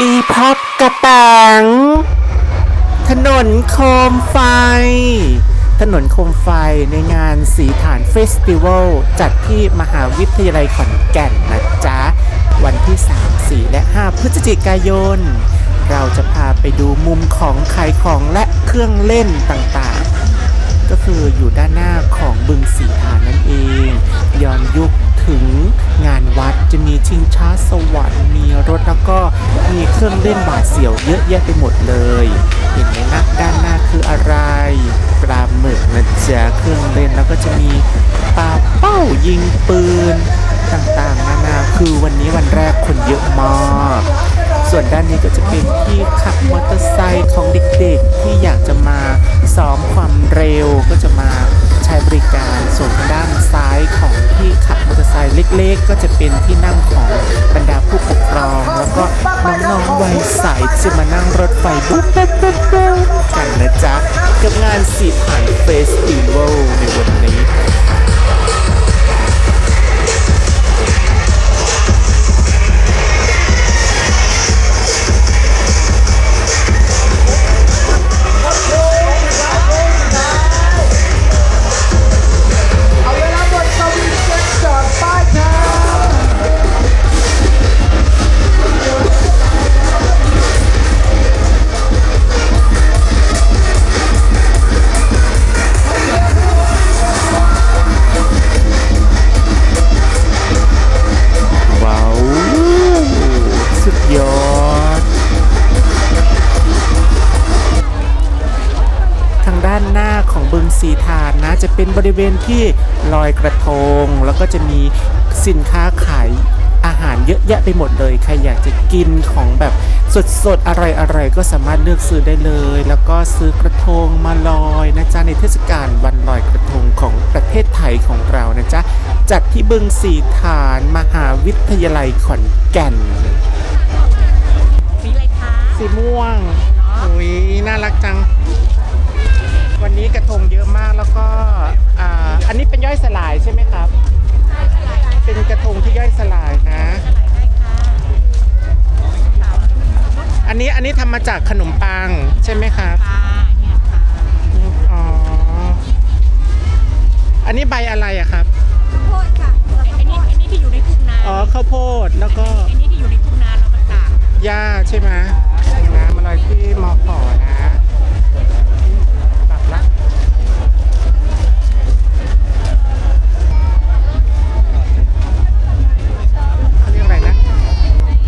อีพับกระตัง ถนนโคมไฟ ถนนโคมไฟในงานสีฐานเฟสติวัลจัดที่มหาวิทยาลัยขอนแก่นนะจ๊ะ วันที่ 3 4 และ 5 พฤศจิกายน เราจะพาไปดูมุมของขายของและเครื่องเล่นต่างๆ ก็คืออยู่ด้านหน้าของบึงสีฐานนั่นเอง ย้อนยุคถึง วัดจะมีชิงช้าสวรรค์มีรถแล้วก็มีเครื่องเล่นบาดเสียวเยอะแยะไปหมดเลย เห็นไหมนะด้านหน้าคืออะไรปลาหมึกนะจ๊ะเครื่องเล่นแล้วก็จะมีปลาเป้ายิงปืนต่างๆนานาคือวันนี้วันแรกคนเยอะมาก ส่วนด้านนี้ก็จะเป็นที่ขับมอเตอร์ไซค์ของเด็กๆ ที่อยากจะมาซ้อมความเร็วก็จะมาใช้บริการส่วน ทางด้านซ้ายของที่ขับมอเตอร์ไซค์เล็กๆ ก็จะเป็นที่นั่งของบรรดาผู้ปกครอง แล้วก็น้องๆวัยใสจะมานั่งรถไฟบุ๊บบุ๊บบุ๊บบุ๊บกันนะจ๊ะ กับงานสีผ่านเฟสติวัล สีทานนะ จะเป็นบริเวณที่ลอยกระทง แล้วก็จะมีสินค้าขายอาหารเยอะแยะไปหมดเลย ใครอยากจะกินของแบบสดๆ อร่อยๆ ก็สามารถเลือกซื้อได้เลย แล้วก็ซื้อกระทงมาลอยนะจ๊ะ ในเทศกาลวันลอยกระทงของประเทศไทยของเรานะจ๊ะ จัดที่บึงสีฐานมหาวิทยาลัยขอนแก่น อันนี้เป็นย่อยสลายใช่ไหมครับ เป็นกระทงที่ย่อยสลายนะได้ค่ะอันนี้อันนี้ทำมาจากขนมปังใช่ไหมครับค่ะเนี่ยค่ะอ๋อ อันนี้ใบอะไรอะครับโพดค่ะไอ้นี่ไอ้นี่ที่อยู่ในทุ่งนาอ๋อข้าวโพดแล้วก็ไอ้นี่ที่อยู่ในทุ่งนาเรามาตากหญ้าใช่ไหมค่ะ